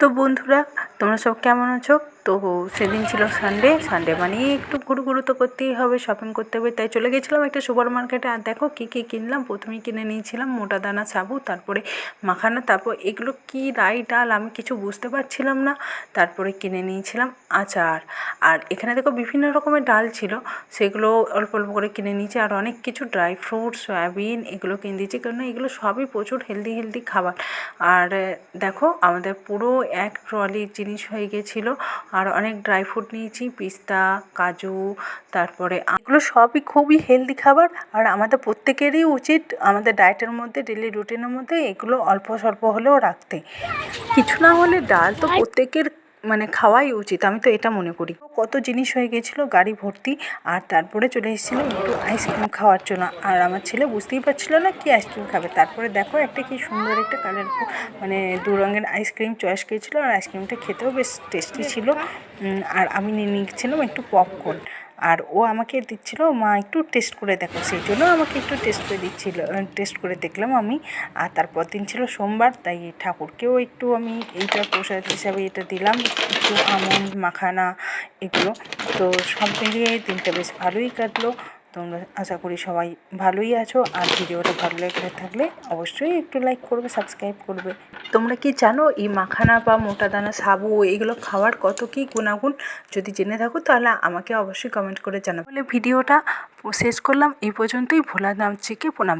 তো বন্ধুরা তোমরা সব কেমন আছো? তো সেদিন ছিল সানডে সানডে মানে একটু ঘুরু ঘুরু তো করতেই হবে শপিং করতে হবে, তাই চলে গেছিলাম একটা সুপার মার্কেটে আর দেখো কী কী কিনলাম, প্রথমেই কিনে নিয়েছিলাম মোটা দানা, সাবু, তারপরে মাখানা, তারপর এগুলো কী রাই ডাল আমি কিছু বুঝতে পারছিলাম না। তারপরে কিনে নিয়েছিলাম আচার। আর এখানে দেখো বিভিন্ন রকমের ডাল ছিল, সেগুলো অল্প অল্প করে কিনে নিয়েছি। আর অনেক কিছু ড্রাই ফ্রুট সয়াবিন এগুলো কিনে দিয়েছি, কেননা এগুলো সবই প্রচুর হেলদি হেলদি খাবার। আর দেখো আমাদের পুরো এক ট্রলি জিনিস হয়ে গেছিল। আর অনেক ড্রাই ফ্রুট নিয়েছি পিস্তা কাজু তারপরে এগুলো সবই খুবই হেলদি খাবার আর আমাদের প্রত্যেকেরই উচিত আমাদের ডায়েটের মধ্যে ডেলি রুটিনের মধ্যে এগুলো অল্প স্বল্প হলেও রাখতে। কিছু না হলে ডাল তো প্রত্যেকের মানে খাওয়াই উচিত, আমি তো এটা মনে করি। কত জিনিস হয়ে গেছিল গাড়ি ভর্তি, আর তারপরে চলে এসেছিল একটু আইসক্রিম খাওয়ার জন্য। আর আমার ছেলে বুঝতেই পারছিল না কি আইসক্রিম খাবে। তারপরে দেখো একটা কি সুন্দর একটা কালার মানে দু রঙের আইসক্রিম চয়েস করেছিলো আর আইসক্রিমটা খেতেও বেশ টেস্টি ছিল। আর আমি নিয়ে নিয়েছিলাম একটু পপকর্ন আর ও আমাকে দিচ্ছিল, মা, একটু টেস্ট করে দেখো। সেই জন্য আমাকে একটু টেস্ট করে দিচ্ছিল টেস্ট করে দেখলাম আমি। আর তারপর দিন ছিল সোমবার, তাই ঠাকুরকেও একটু আমি এইটা প্রসাদ হিসাবে এটা দিলাম, একটু আমন্ড, মাখানা, এগুলো। তো সব মিলিয়ে দিনটা বেশ ভালোই কাটলো। তোমরা আশা করি সবাই ভালোই আছো। আর ভিডিওটা ভালো লেগে থাকলে অবশ্যই একটু লাইক করবে সাবস্ক্রাইব করবে। তোমরা কি জানো এই মাখানা বা মোটা দানা, সাবু এগুলো খাওয়ার কত কী গুণাগুণ? যদি জেনে থাকো তাহলে আমাকে অবশ্যই কমেন্ট করে জানাব। বলে ভিডিওটা শেষ করলাম। এই পর্যন্তই। ভোলা নাম চিকে প্রণাম